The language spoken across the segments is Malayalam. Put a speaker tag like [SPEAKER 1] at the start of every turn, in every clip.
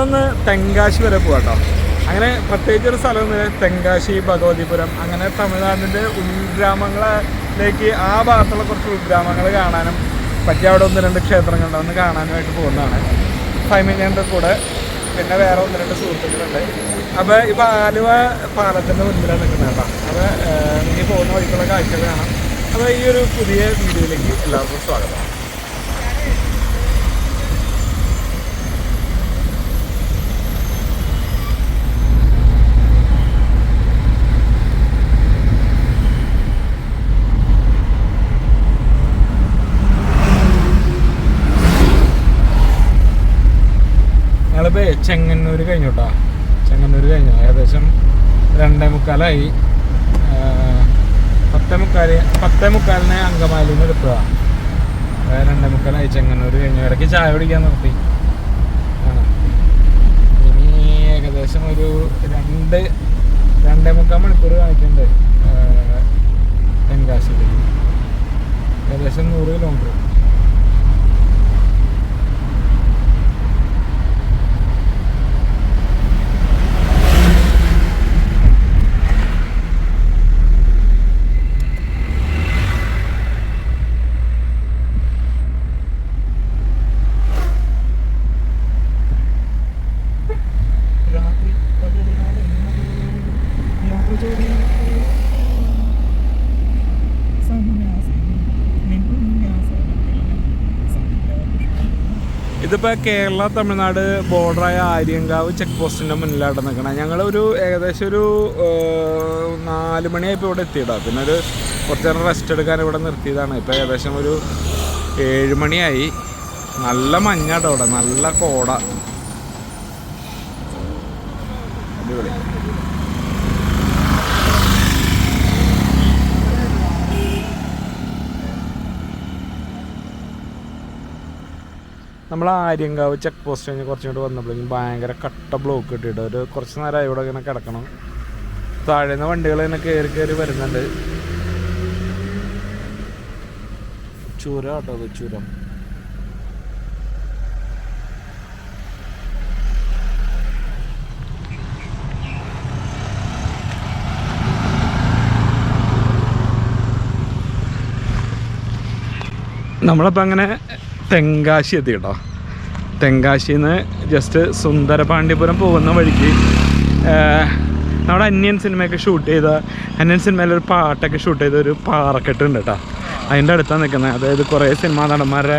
[SPEAKER 1] ഞങ്ങളൊന്ന് തെങ്കാശി വരെ പോകാട്ടോ അങ്ങനെ പ്രത്യേകിച്ച് ഒരു സ്ഥലമൊന്നും തെങ്കാശി ഭഗവതിപുരം അങ്ങനെ തമിഴ്നാടിന്റെ ഉൾഗ്രാമങ്ങളിലേക്ക് ആ ഭാഗത്തുള്ള കുറച്ച് ഉൾഗ്രാമങ്ങൾ കാണാനും പറ്റിയ അവിടെ ഒന്ന് രണ്ട് ക്ഷേത്രങ്ങളുണ്ട്. ഒന്ന് കാണാനുമായിട്ട് പോകുന്നതാണ്. ഫൈമിലിയുടെ കൂടെ. പിന്നെ വേറെ ഒന്ന് രണ്ട് സുഹൃത്തുക്കളുണ്ട്. അപ്പോൾ ഇപ്പോൾ ആലുവ പാലത്തിന്റെ മുൻപിലാണ് നിൽക്കുന്നത് കേട്ടോ. അപ്പോൾ ഇനി പോകുന്ന വഴിക്കുള്ള കാഴ്ചകൾ കാണാം. അപ്പോൾ ഈ ഒരു പുതിയ വീഡിയോയിലേക്ക് എല്ലാവർക്കും സ്വാഗതം ഞങ്ങളിപ്പോൾ ചെങ്ങന്നൂർ കഴിഞ്ഞു കേട്ടോ ചെങ്ങന്നൂർ കഴിഞ്ഞു. ഏകദേശം രണ്ടേ മുക്കാലായി. പത്തേ മുക്കാൽ പത്തേ മുക്കാലിന് അങ്കമാലിയിൽ നിന്ന് എടുത്തതാണ് രണ്ടേ മുക്കാലായി. ചെങ്ങന്നൂർ കഴിഞ്ഞു. ഇടയ്ക്ക് ചായ കുടിക്കാൻ നിർത്തി. ഇനി ഏകദേശം ഒരു രണ്ട് രണ്ടേ മുക്കാൽ മണിക്കൂർ കാണിക്കുന്നുണ്ട് ആ, തെങ്കാശിയിലേക്ക് ഏകദേശം നൂറ് കിലോമീറ്റർ. ഇതിപ്പോൾ കേരള തമിഴ്നാട് ബോർഡറായ ആര്യങ്കാവ് ചെക്ക് പോസ്റ്റിന്റെ മുന്നിലായിട്ട് നിൽക്കണം ഞങ്ങളൊരു ഏകദേശം ഒരു നാല് മണിയായപ്പോൾ ഇവിടെ എത്തിയിടാ പിന്നെ ഒരു കുറച്ച് നേരം റെസ്റ്റ് എടുക്കാൻ ഇവിടെ നിർത്തിയതാണ്. ഇപ്പോൾ ഏകദേശം ഒരു ഏഴ് മണിയായി. നല്ല മഞ്ഞാട്ടോ ഇവിടെ നല്ല കോട. അടിപൊളി. നമ്മൾ ആര്യങ്കാവ് ചെക്ക് പോസ്റ്റ് കഴിഞ്ഞ് കുറച്ചുകൂടി വന്നപ്പോഴേക്കും ഭയങ്കര കട്ട ബ്ലോക്ക് കിട്ടിയിട്ട്. ഒരു കുറച്ച് നേരം ഇവിടെ ഇങ്ങനെ കിടക്കണം. താഴെ നിന്ന് വണ്ടികൾ ഇങ്ങനെ കയറി കയറി വരുന്നുണ്ട്. ചുരം കേട്ടോ അത് ചുരം. നമ്മളപ്പോൾ അങ്ങനെ തെങ്കാശി എത്തി കേട്ടോ തെങ്കാശിയിൽ നിന്ന് ജസ്റ്റ് സുന്ദരപാണ്ഡിപുരം പോകുന്ന വഴിക്ക് നമ്മുടെ അന്യൻ സിനിമയൊക്കെ ഷൂട്ട് ചെയ്ത അന്യൻ സിനിമയിൽ ഒരു പാട്ടൊക്കെ ഷൂട്ട് ചെയ്ത ഒരു പാറക്കെട്ട് ഉണ്ട് കേട്ടോ. അതിന്റെ അടുത്താണ് നിൽക്കുന്നത് അതായത് കുറേ സിനിമാ നടന്മാരുടെ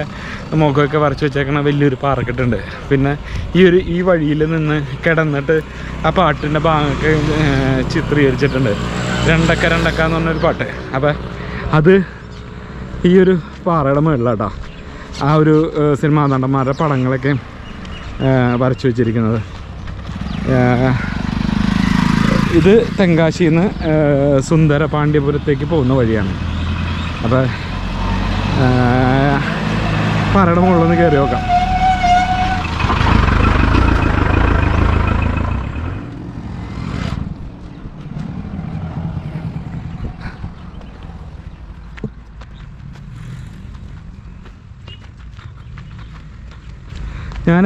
[SPEAKER 1] മുഖമൊക്കെ വരച്ച് വെച്ചേക്കണ വലിയൊരു പാറക്കെട്ടുണ്ട്. പിന്നെ ഈ ഒരു ഈ വഴിയിൽ നിന്ന് കിടന്നിട്ട് ആ പാട്ടിന്റെ ഭാഗമൊക്കെ ചിത്രീകരിച്ചിട്ടുണ്ട്. രണ്ടക്ക രണ്ടക്ക എന്ന് പറഞ്ഞൊരു പാട്ട്. അപ്പം അത് ഈ ഒരു പാറയുടെ മുകളിലാട്ടോ ആ ഒരു സിനിമാ നടന്മാരുടെ പടങ്ങളൊക്കെ വരച്ചു വെച്ചിരിക്കുന്നത്. ഇത് തെങ്കാശിയിൽ നിന്ന് സുന്ദര പാണ്ഡ്യപുരത്തേക്ക് പോകുന്ന വഴിയാണ്. അപ്പോൾ പാറയുടെ നിന്ന് കയറി നോക്കാം.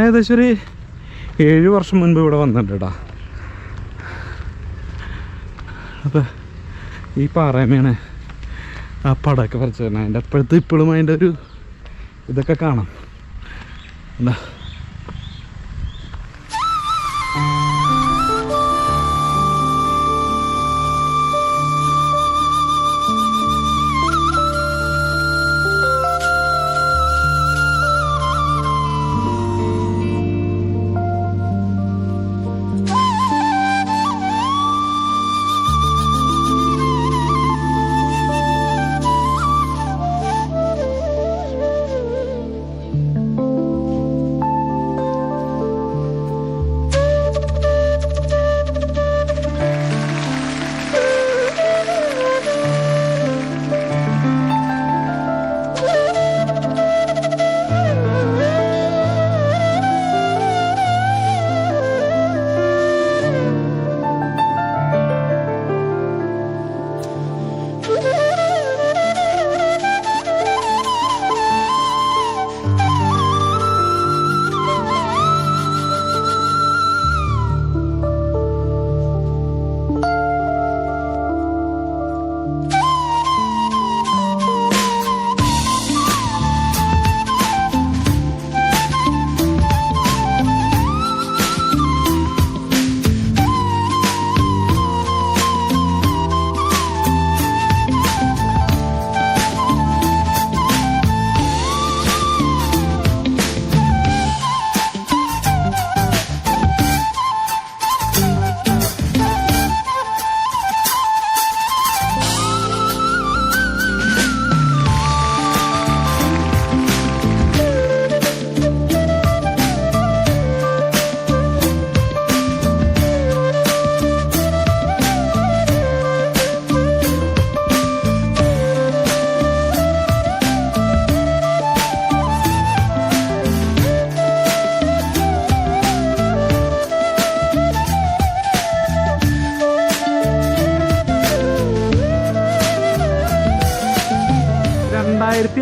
[SPEAKER 1] ഏകദേശം ഒരു ഏഴ് വർഷം മുൻപ് ഇവിടെ വന്നിട്ടുണ്ട്. കേട്ടോ അപ്പം ഈ പാറയമയാണ് ആ പടമൊക്കെ വരച്ചു തന്നെ അതിന്റെ അപ്പോഴത്തെ ഇപ്പോഴും അതിന്റെ ഒരു ഇതൊക്കെ കാണാം. എന്താ?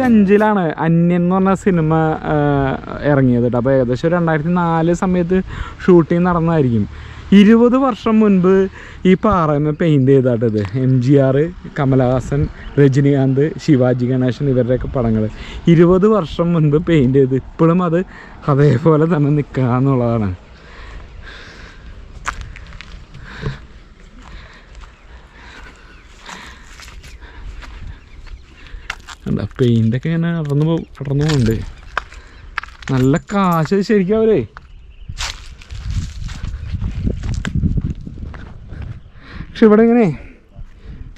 [SPEAKER 1] അഞ്ചിലാണ് അന്യൻ എന്ന് പറഞ്ഞ സിനിമ ഇറങ്ങിയത് കേട്ടോ. അപ്പോൾ ഏകദേശം രണ്ടായിരത്തി നാല് സമയത്ത് ഷൂട്ടിംഗ് നടന്നതായിരിക്കും. ഇരുപത് വർഷം മുൻപ് ഈ പാറമ paint ചെയ്താട്ടത് M G R Kamal Haasan Rajinikanth Sivaji Ganesan ഇവരുടെയൊക്കെ പടങ്ങൾ ഇരുപത് വർഷം മുൻപ് പെയിന്റ് ചെയ്ത്. ഇപ്പോഴും അത് അതേപോലെ തന്നെ നിൽക്കുക എന്നുള്ളതാണ് അല്ല പെയിന്റൊക്കെ ഇങ്ങനെ അടർന്നു പോകും അടർന്നു പോകുന്നുണ്ട് നല്ല കാശ് ശരിക്കും അവരെ. പക്ഷെ ഇവിടെ ഇങ്ങനെ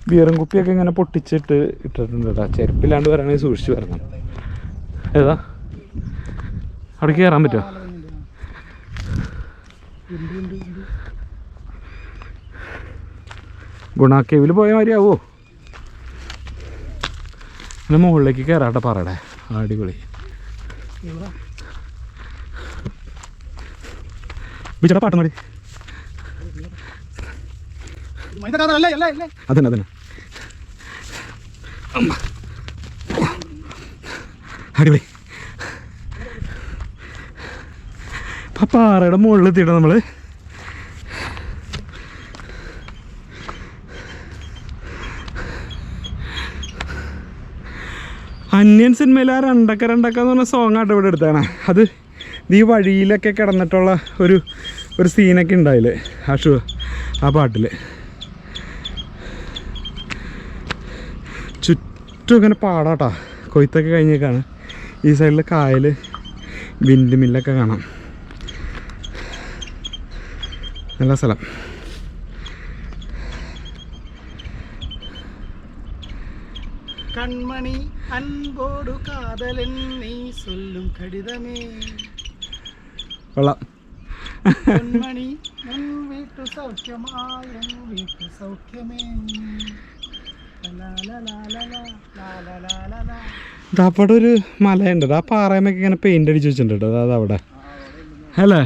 [SPEAKER 1] ബീറും കുപ്പിയൊക്കെ ഇങ്ങനെ പൊട്ടിച്ചിട്ട് ഇട്ടിട്ടുണ്ട് കേട്ടോ. ചെരുപ്പില്ലാണ്ട് വരാണെങ്കിൽ സൂക്ഷിച്ച് വരണം. ഏതാ? അവിടെ കയറാൻ പറ്റുമോ? ഗുണാക്കേവിൽ പോയ മാതിരി ആവോ? പിന്നെ മുകളിലേക്ക് കയറാട്ടെ പറയടേ. അടിപൊളി. വിചാടാ പാട്ട് കൂടി അതന്നെ അതന്നെ. അടിപൊളി. പാറയുടെ മുകളിൽ എത്തിയിട്ട് നമ്മൾ അന്യൻ സിനിമയിൽ ആ രണ്ടക്ക രണ്ടക്ക എന്ന് പറഞ്ഞ സോങ് ആട്ടോ ഇവിടെ എടുത്താണ് അത് ഈ വഴിയിലൊക്കെ കിടന്നിട്ടുള്ള ഒരു ഒരു സീനൊക്കെ ഉണ്ടായില്ലേ? ആ ഷൂ ആ പാട്ടിൽ ചുറ്റും ഇങ്ങനെ പാടാട്ടാ. കൊയ്ത്തൊക്കെ കഴിഞ്ഞേക്കാണ്. ഈ സൈഡിൽ കായൽ വിൻഡ് മില്ലൊക്കെ കാണാം. നല്ല സ്ഥലം.
[SPEAKER 2] கண்மணி அன்போடு காதலன் நீ சொல்லும் கடிதமே
[SPEAKER 1] கொள்ளலாம்
[SPEAKER 2] கண்மணி என் வீட்டு சௌக்கியமா என் வீட்டு சௌக்கியமே
[SPEAKER 1] അവിടെ ഒരു മലയുണ്ട് ആ പാറയമൊക്കെ ഇങ്ങനെ പെയിന്റ് അടിച്ച് വെച്ചിട്ടുണ്ട് കേട്ടോ അതവിടെ അല്ലേ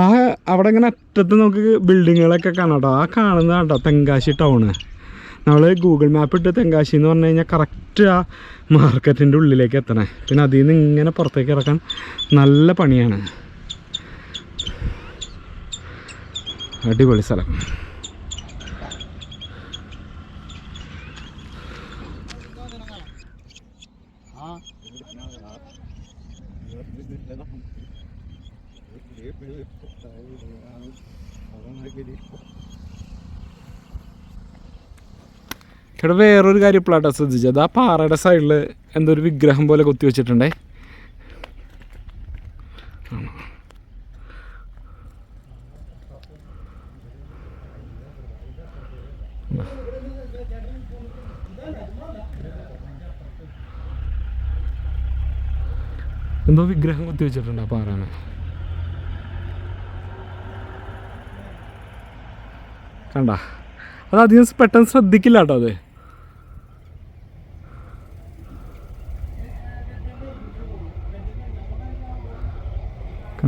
[SPEAKER 1] ആ അവിടെ ഇങ്ങനെ അറ്റത്ത് നമുക്ക് ബിൽഡിങ്ങുകളൊക്കെ കാണാം കേട്ടോ ആ കാണുന്ന കേട്ടോ തെങ്കാശി ടൗണ് നമ്മൾ ഗൂഗിൾ മാപ്പ് ഇട്ട് തെങ്കാശി എന്ന് പറഞ്ഞു കഴിഞ്ഞാൽ കറക്റ്റ് ആ മാർക്കറ്റിന്റെ ഉള്ളിലേക്ക് എത്തണേ. പിന്നെ അതിൽ നിന്ന് ഇങ്ങനെ പുറത്തേക്ക് ഇറക്കാൻ നല്ല പണിയാണ്. അടിപൊളി സ്ഥലം. ഇവിടെ വേറൊരു കാര്യം ഇപ്പോഴാട്ടോ ശ്രദ്ധിച്ചത്. ആ പാറയുടെ സൈഡിൽ എന്തോ ഒരു വിഗ്രഹം പോലെ കൊത്തി വെച്ചിട്ടുണ്ടേ. എന്തോ വിഗ്രഹം കൊത്തി വെച്ചിട്ടുണ്ട് ആ പാറേനെ. കണ്ട? അത് അധികം പെട്ടെന്ന് ശ്രദ്ധിക്കില്ല കേട്ടോ അത്.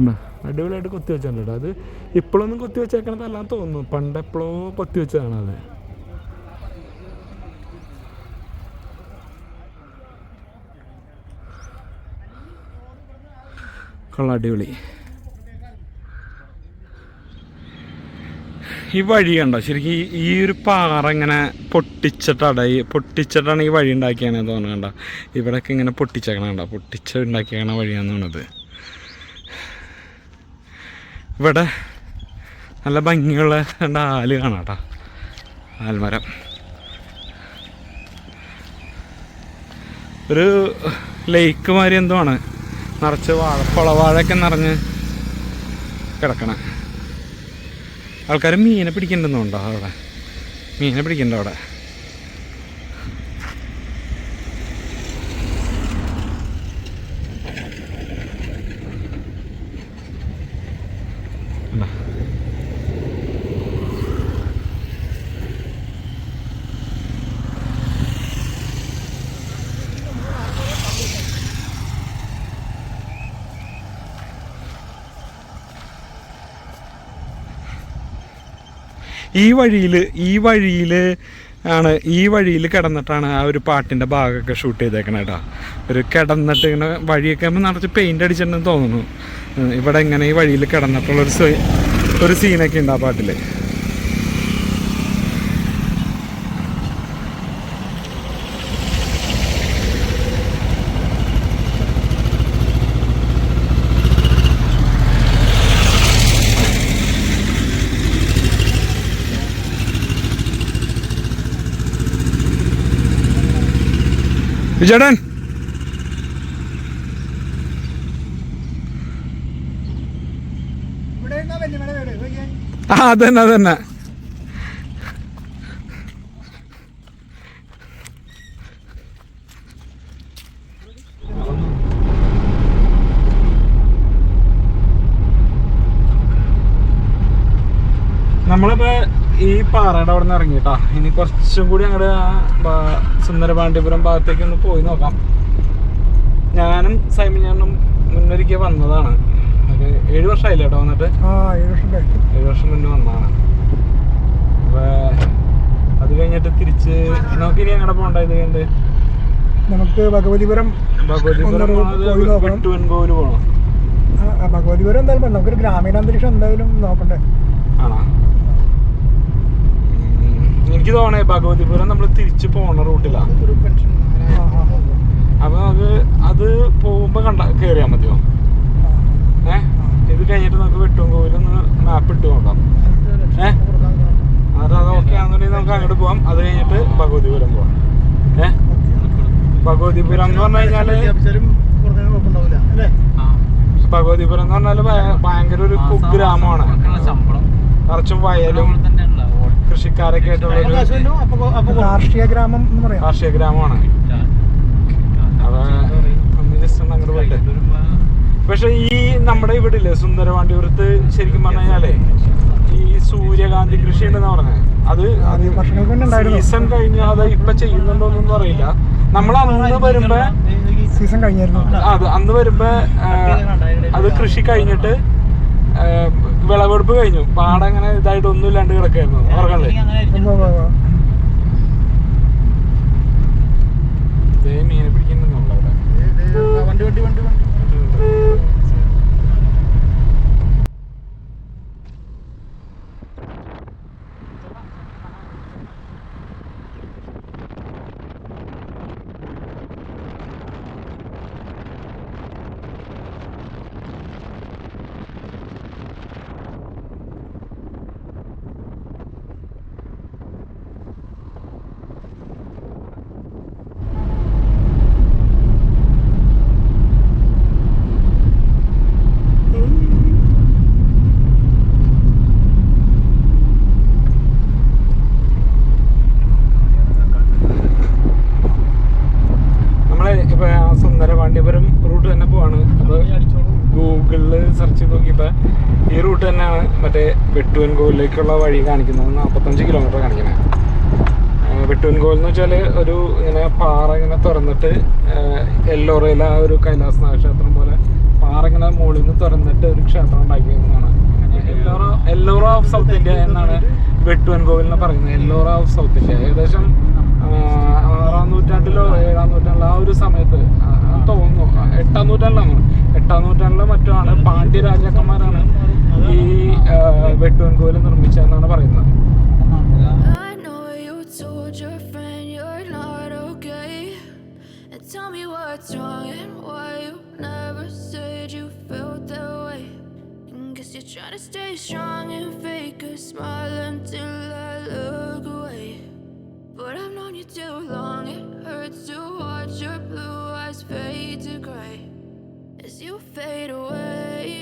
[SPEAKER 1] കണ്ട അടിപൊളിയായിട്ട് കൊത്തി വെച്ചിട്ടുണ്ട് കേട്ടോ. അത് ഇപ്പോഴൊന്നും കൊത്തി വെച്ചേക്കണതല്ലാന്ന് തോന്നുന്നു. പണ്ട് എപ്പോഴോ കൊത്തി വെച്ചതാണ് അത്. കൊള്ളാം അടിപൊളി. ഈ വഴി കണ്ടോ? ശരിക്കും ഈ- ഈ ഒരു പാറ ഇങ്ങനെ പൊട്ടിച്ചിട്ടാണ്. ഈ പൊട്ടിച്ചിട്ടാണ് ഈ വഴി ഉണ്ടാക്കിയാണെന്ന് തോന്നുന്നു കണ്ടോ? ഇവിടെയൊക്കെ ഇങ്ങനെ പൊട്ടിച്ചേക്കണം കണ്ടോ? പൊട്ടിച്ച് ഉണ്ടാക്കിയേക്കണ വഴിയാന്ന് തോന്നുന്നത്. ഇവിടെ നല്ല ഭംഗിയുള്ള രണ്ട് ആൽ കാണാം കേട്ടോ ആൽമരം. ഒരു ലേക്ക് മാതിരി എന്തോ ആണ്. നിറച്ച് വാഴ കുളവാഴയൊക്കെ നിറഞ്ഞ് കിടക്കണേ. ആൾക്കാർ മീനെ പിടിക്കണ്ടെന്നുണ്ടോ അവിടെ? മീനെ പിടിക്കണ്ട അവിടെ കണ്ടോ? ഈ വഴിയിൽ ഈ വഴിയിൽ ആണ് ഈ വഴിയിൽ കിടന്നിട്ടാണ് ആ ഒരു പാട്ടിന്റെ ഭാഗമൊക്കെ ഷൂട്ട് ചെയ്തേക്കണേട്ടാ ഒരു കിടന്നിട്ട് ഇങ്ങനെ വഴിയൊക്കെ ആകുമ്പോൾ നിറച്ച് പെയിന്റ് അടിച്ചിട്ടുണ്ടെന്ന് തോന്നുന്നു. ഇവിടെ ഇങ്ങനെ ഈ വഴിയിൽ കിടന്നിട്ടുള്ളൊരു ഒരു സീനൊക്കെ ഉണ്ട് ആ പാട്ടിൽ വിജയടൻ
[SPEAKER 2] ഇവിടെ എന്നാ വല്യമ്മയുടെ വീട് നോക്കിയേ.
[SPEAKER 1] ആ അതന്നെ അതന്നെ. നമ്മളിപ്പോ ഈ പാറയുടെ അവിടെ നിന്ന് ഇറങ്ങിട്ടാ ഇനി കുറച്ചും കൂടി അങ്ങോട്ട് സുന്ദരപാണ്ഡ്യപുരം ഭാഗത്തേക്ക് ഒന്ന് പോയി നോക്കാം. ഞാനും സൈമിൻ ഞാനും മുന്നൊരിക്കൽ വന്നതാണ്. ഒരു ഏഴ് വർഷമായില്ലേ കേട്ടോ വന്നിട്ട്?
[SPEAKER 2] ആ ഏഴ് വർഷം കഴിഞ്ഞു.
[SPEAKER 1] ഏഴ് വർഷം മുന്നേ വന്നതാണ്. അപ്പൊ അത് കഴിഞ്ഞിട്ട് തിരിച്ച് നമുക്ക് ഇനി എങ്ങനെ പോകണ്ട ഇത് കഴിഞ്ഞിട്ട്?
[SPEAKER 2] നമുക്ക് ഭഗവതിപുരം
[SPEAKER 1] ഭഗവതിപുരം പോകണം
[SPEAKER 2] ഭഗവതിപുരം എന്തായാലും നമുക്കൊരു ഗ്രാമീണ അന്തരീക്ഷം എന്തായാലും നോക്കണ്ടേ?
[SPEAKER 1] ആണോ. എനിക്ക് തോന്നേ ഭഗവതിപുരം നമ്മൾ തിരിച്ച് പോണ റൂട്ടിലാണ്. അപ്പൊ അത് അത് പോകുമ്പോ കണ്ട കേറിയാ മതിയോ? ഏ? ഇത് കഴിഞ്ഞിട്ട് നമുക്ക് വെട്ടുവൻകോവിലൊന്ന് മാപ്പ് ഇട്ട് നോക്കാം. ഏഹ് അത് അത് ഓക്കെ ആണെന്നുണ്ടെങ്കിൽ നമുക്ക് അങ്ങോട്ട് പോവാം. അത് കഴിഞ്ഞിട്ട് ഭഗവതിപുരം പോവാം. ഏഹ് ഭഗവതിപുരം എന്ന് പറഞ്ഞു
[SPEAKER 2] കഴിഞ്ഞാൽ
[SPEAKER 1] ഭഗവതിപുരം എന്ന് പറഞ്ഞാൽ ഭയങ്കര ഒരു കുഗ്രാമമാണ് കുറച്ചും വയലും കൃഷിക്കാരൊക്കെ ആയിട്ടുള്ള ഒരു
[SPEAKER 2] കാർഷിക ഗ്രാമം എന്ന് പറയാം.
[SPEAKER 1] കാർഷിക ഗ്രാമമാണ്. അതാണ് ഒന്ന് ജസ്റ്റ് ഒന്ന് അങ്ങോട്ട് പോയിട്ട്. പക്ഷെ ഈ നമ്മുടെ ഇവിടെ ഇല്ലേ സുന്ദരവാണ്ടിപുരത്ത് ശരിക്കും പറഞ്ഞു കഴിഞ്ഞാലേ ഈ സൂര്യകാന്തി കൃഷി ഉണ്ടെന്ന് പറഞ്ഞത് അത് സീസൺ കഴിഞ്ഞ അത് ഇപ്പൊ ചെയ്യുന്നുണ്ടോന്നൊന്നും അറിയില്ല. നമ്മൾ അന്ന് വരുമ്പോ
[SPEAKER 2] സീസൺ കഴിഞ്ഞായിരുന്നു.
[SPEAKER 1] അത് അന്ന് വരുമ്പോ അത് കൃഷി കഴിഞ്ഞിട്ട് വിളവെടുപ്പ് കഴിഞ്ഞു. പാടം അങ്ങനെ ഇതായിട്ട് ഒന്നും ഇല്ലാണ്ട് കിടക്കായിരുന്നു. ഓർക്കണ്ടേ മീനെ പിടിക്കുന്നുണ്ടോ അവിടെ.
[SPEAKER 2] വണ്ടി വണ്ടി വണ്ടി വണ്ടി.
[SPEAKER 1] Boop. വെട്ടുവൻകോവിലേക്കുള്ള വഴി കാണിക്കുന്നത് നാൽപ്പത്തഞ്ച് കിലോമീറ്റർ കാണിക്കുന്നത് വെട്ടുവൻകോവിൽ എന്ന് വെച്ചാൽ ഒരു ഇങ്ങനെ പാറ ഇങ്ങനെ തുറന്നിട്ട് എല്ലോറയിലെ ആ ഒരു കൈലാസനാഥ ക്ഷേത്രം പോലെ പാറ ഇങ്ങനെ മുകളിൽ നിന്ന് തുറന്നിട്ട് ഒരു ക്ഷേത്രം ഉണ്ടാക്കിയെന്നാണ് Ellora Ellora of south India എന്നാണ് വെട്ടുവൻകോവിൽ എന്ന് പറയുന്നത്. എല്ലോറ ഓഫ് സൗത്ത് ഇന്ത്യ ഏകദേശം ആറാം നൂറ്റാണ്ടിലോ ഏഴാം നൂറ്റാണ്ടിലോ ആ ഒരു സമയത്ത് തോന്നുന്നു. എട്ടാം നൂറ്റാണ്ടിലാണ് എട്ടാം നൂറ്റാണ്ടിലോ മറ്റോ ആണ് പാണ്ഡ്യ രാജാക്കന്മാരാണ് ഈ ആ, വെട്ടുവൻകോവിൽ നിർമ്മിച്ചതെന്നാണ് പറയുന്നത്
[SPEAKER 3] tell me what's wrong why you never said you felt that way. Guess you're trying to stay strong and fake a smile until I look away. But I've known you too long, it hurts to watch your blue eyes fade to gray as you fade away.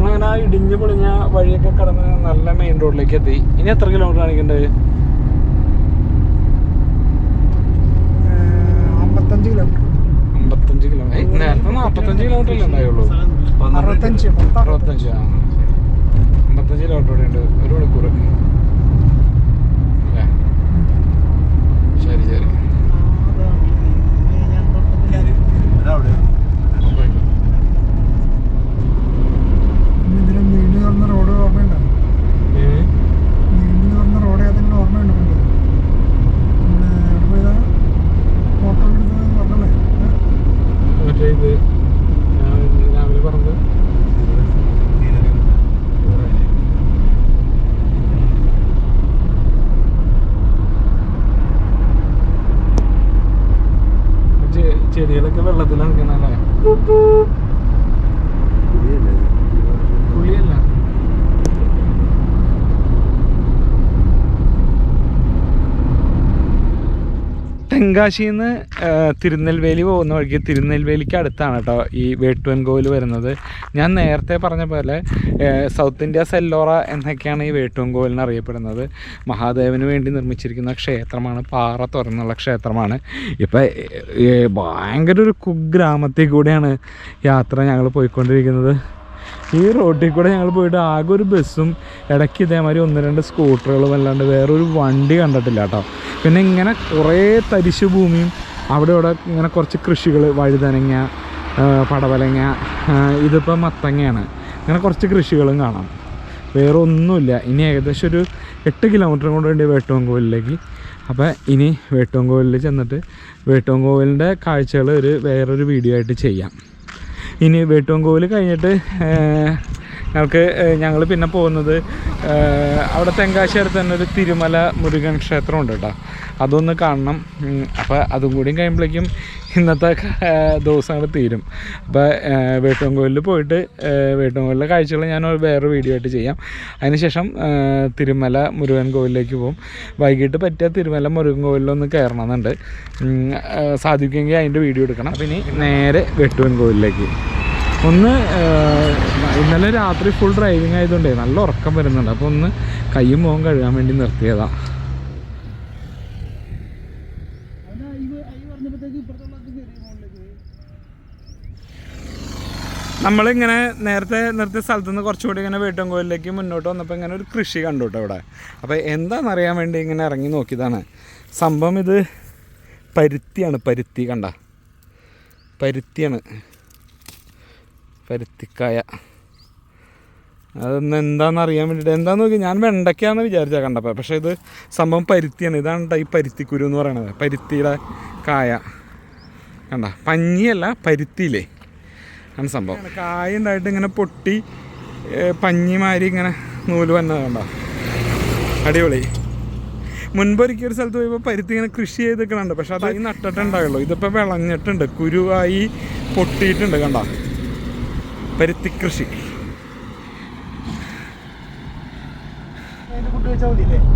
[SPEAKER 1] നമ്മളങ്ങനെ ആ ഇടിഞ്ഞു പൊളിഞ്ഞ വഴിയൊക്കെ കടന്ന് നല്ല മെയിൻ റോഡിലേക്ക് എത്തി. ഇനി എത്ര കിലോമീറ്റർ കാണിക്കണ്ടത്
[SPEAKER 2] അമ്പത്തഞ്ച് കിലോമീറ്റർ
[SPEAKER 1] അമ്പത്തഞ്ച് കിലോമീറ്റർ നേരത്തെ നാൽപ്പത്തഞ്ച് കിലോമീറ്റർ അല്ലേ ഉണ്ടായുള്ളൂ?
[SPEAKER 2] അറുപത്തഞ്ച് മൊത്തം
[SPEAKER 1] അറുപത്തഞ്ച് ആ അമ്പത്തഞ്ച് കിലോമീറ്റർ ഉണ്ട്. ഒരു മണിക്കൂർ. ശരി ശരി.
[SPEAKER 2] ഇതിലും
[SPEAKER 1] Şeydi, തെങ്കാശിയിൽ നിന്ന് തിരുനെൽവേലി പോകുന്ന വഴിക്ക് തിരുനെൽവേലിക്ക് അടുത്താണ് കേട്ടോ ഈ വേട്ടുവൻകോവിൽ വരുന്നത്. ഞാൻ നേരത്തെ പറഞ്ഞ പോലെ സൗത്ത് ഇന്ത്യ സെല്ലോറ എന്നൊക്കെയാണ് ഈ വേട്ടുവൻകോവിലിന് അറിയപ്പെടുന്നത്. മഹാദേവന് വേണ്ടി നിർമ്മിച്ചിരിക്കുന്ന ക്ഷേത്രമാണ് പാറ തുറന്നുള്ള ക്ഷേത്രമാണ്. ഇപ്പം ഭയങ്കര ഒരു കുഗ്രാമത്തിൽ കൂടെയാണ് യാത്ര ഞങ്ങൾ പോയിക്കൊണ്ടിരിക്കുന്നത്. ഈ റോഡിൽ കൂടെ ഞങ്ങൾ പോയിട്ട് ആകെ ഒരു ബസ്സും ഇടയ്ക്ക് ഇതേമാതിരി ഒന്ന് രണ്ട് സ്കൂട്ടറുകളും അല്ലാണ്ട് വേറൊരു വണ്ടി കണ്ടിട്ടില്ല കേട്ടോ. പിന്നെ ഇങ്ങനെ കുറേ തരിശു ഭൂമിയും അവിടെ ഇവിടെ ഇങ്ങനെ കുറച്ച് കൃഷികൾ വഴുതനങ്ങ പടവലങ്ങ ഇതിപ്പോൾ മത്തങ്ങയാണ്. ഇങ്ങനെ കുറച്ച് കൃഷികളും കാണാം. വേറെ ഒന്നുമില്ല. ഇനി ഏകദേശം ഒരു എട്ട് കിലോമീറ്റർ കൊണ്ട് വേണ്ടി വേട്ടുവങ്കോവിലേക്ക് അപ്പോൾ ഇനി വേട്ടുവങ്കോവിലിൽ ചെന്നിട്ട് വേട്ടുവങ്കോവിലിന്റെ കാഴ്ചകൾ ഒരു വേറൊരു വീഡിയോ ആയിട്ട് ചെയ്യാം. ഇനി വേട്ടുവൻകോവിൽ കഴിഞ്ഞിട്ട് ഞങ്ങൾക്ക് ഞങ്ങൾ പിന്നെ പോകുന്നത് അവിടെ തെങ്കാശ്ശേരി തന്നെ ഒരു തിരുമല മുരുകൻ ക്ഷേത്രം ഉണ്ട് കേട്ടോ. അതൊന്ന് കാണണം. അപ്പോൾ അതും കൂടിയും കഴിയുമ്പോഴേക്കും ഇന്നത്തെ ദിവസങ്ങൾ തീരും. അപ്പോൾ വേട്ടുവങ്കോലിൽ പോയിട്ട് വേട്ടുവങ്കോലിലെ കാഴ്ചകൾ ഞാൻ വേറെ വീഡിയോ ആയിട്ട് ചെയ്യാം. അതിനുശേഷം തിരുമല മുരുകൻ കോവിലിലേക്ക് പോകും വൈകിട്ട് പറ്റിയ തിരുമല മുരുകൻ കോവിലൊന്ന് കയറണമെന്നുണ്ട് സാധിക്കുമെങ്കിൽ അതിന്റെ വീഡിയോ എടുക്കണം. അപ്പം ഇനി നേരെ വെട്ടുവൻ കോവിലിലേക്ക് ഒന്ന് ഇന്നലെ രാത്രി ഫുൾ ഡ്രൈവിംഗ് ആയതുകൊണ്ടേ നല്ല ഉറക്കം വരുന്നുണ്ട്. അപ്പോൾ ഒന്ന് കയ്യും മുഖം കഴുകാൻ വേണ്ടി നിർത്തിയതാണ് നമ്മളിങ്ങനെ നേരത്തെ നിർത്തിയ സ്ഥലത്ത് നിന്ന് കുറച്ചുകൂടി ഇങ്ങനെ വേട്ടൻകോലിലേക്ക് മുന്നോട്ട് വന്നപ്പോൾ ഇങ്ങനെ ഒരു കൃഷി കണ്ടു കേട്ടോ ഇവിടെ. അപ്പോൾ എന്താണെന്നറിയാൻ വേണ്ടി ഇങ്ങനെ ഇറങ്ങി നോക്കിയതാണ്. സംഭവം ഇത് പരുത്തിയാണ് പരുത്തി കണ്ട. പരുത്തിയാണ്. പരുത്തിക്കായ. അതൊന്ന് എന്താണെന്ന് അറിയാൻ വേണ്ടിയിട്ട് എന്താന്ന് നോക്കി ഞാൻ വെണ്ടയ്ക്കാന്ന് വിചാരിച്ചാൽ കണ്ടപ്പോൾ. പക്ഷേ ഇത് സംഭവം പരുത്തിയാണ്. ഇതാണ് ഈ പരുത്തിക്കുരു എന്ന് പറയണത് പരുത്തിയുടെ കായ. കണ്ട പഞ്ഞിയല്ല പരുത്തിയില്ലേ? ആണ് സംഭവം. കായ ഉണ്ടായിട്ട് ഇങ്ങനെ പൊട്ടി പഞ്ഞിമാരി ഇങ്ങനെ നൂൽ വന്നത് കണ്ടോ? അടിപൊളി. മുൻപൊരിക്കൽ ഒരു സ്ഥലത്ത് പോയപ്പോൾ പരുത്തി ഇങ്ങനെ കൃഷി ചെയ്ത് നിൽക്കണുണ്ട് പക്ഷെ അത് അതിന് നട്ടിട്ടുണ്ടാവുള്ളൂ. ഇതിപ്പോൾ വിളഞ്ഞിട്ടുണ്ട്. കുരുവായി പൊട്ടിയിട്ടുണ്ട് കണ്ട? പരുത്തി കൃഷി.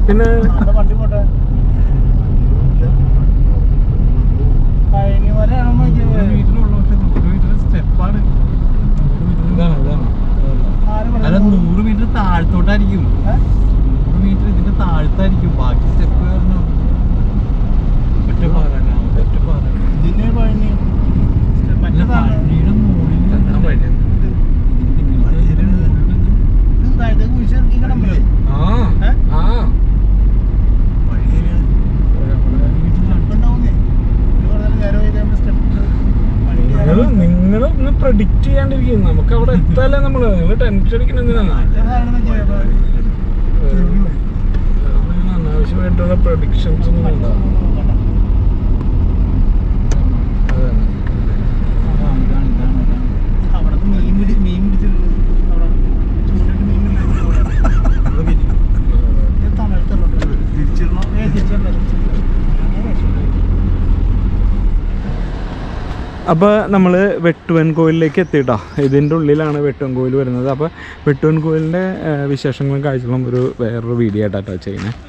[SPEAKER 1] പിന്നെ?
[SPEAKER 2] നമ്മുടെ വണ്ടി പോട്ടെ പഴനി മലയാണോ
[SPEAKER 1] ഇതാണ് ഇതാണ്.
[SPEAKER 4] അല്ല നൂറ് മീറ്റർ താഴ്ത്തോട്ടായിരിക്കും. നൂറ് മീറ്റർ ഇതിന്റെ താഴ്ത്തായിരിക്കും. ബാക്കി സ്റ്റെപ്പ് കാരണം ഒറ്റപ്പാറ ഒറ്റപ്പാറ
[SPEAKER 2] ഇതിന് പഴനി.
[SPEAKER 4] അല്ല
[SPEAKER 2] മറ്റേതാണ്?
[SPEAKER 4] പഴനിയുടെ മുകളിൽ
[SPEAKER 2] ഇത്. താഴത്തേക്ക് കുഴിച്ചിറക്കിക്കണം നമ്മൾ.
[SPEAKER 1] ആ? ആ.
[SPEAKER 2] ഉണ്ടാവുന്നേ ഇത് പറഞ്ഞാൽ നേരെ പോയി നമ്മൾ സ്റ്റെപ്പ്
[SPEAKER 1] നിങ്ങൾ നിങ്ങൾ ഒന്ന് പ്രഡിക്റ്റ് ചെയ്യാണ്ടിരിക്കുന്നു. നമുക്ക് അവിടെ എത്താല്ലേ നമ്മൾ? നിങ്ങൾ ടെൻഷൻ അടിക്കണം എന്തിനാണ് അനാവശ്യമായിട്ടുള്ള പ്രൊഡിക്ഷൻസ് ഒന്നും വേണ്ട അതെ
[SPEAKER 4] അതാണ് ഇതാണ് ഇതാണ് ഇതാണ്
[SPEAKER 2] അവിടെ മീൻ പിടി മീൻ പിടിച്ചിട്ടുണ്ട് അവിടെ ചൂണ്ടിട്ട് മീൻ പിടിച്ചിട്ടുണ്ട്
[SPEAKER 4] ഇവിടെ പിരി.
[SPEAKER 2] തണുത്തുണ്ട്
[SPEAKER 4] തിരിച്ചിടണോ
[SPEAKER 2] ഏ തിരിച്ചിട്ടുണ്ട്
[SPEAKER 1] അപ്പോൾ നമ്മൾ വെട്ടുവൻ കോയിലിലേക്ക് എത്തിയിട്ടോ. ഇതിന്റെ ഉള്ളിലാണ് വെട്ടുവൻ കോയിൽ വരുന്നത്. അപ്പോൾ വെട്ടുവൻ കോയിലിന്റെ വിശേഷങ്ങളും കാഴ്ചകളും ഒരു വേറൊരു വീഡിയോ ആയിട്ടാണ് ചെയ്യുന്നത്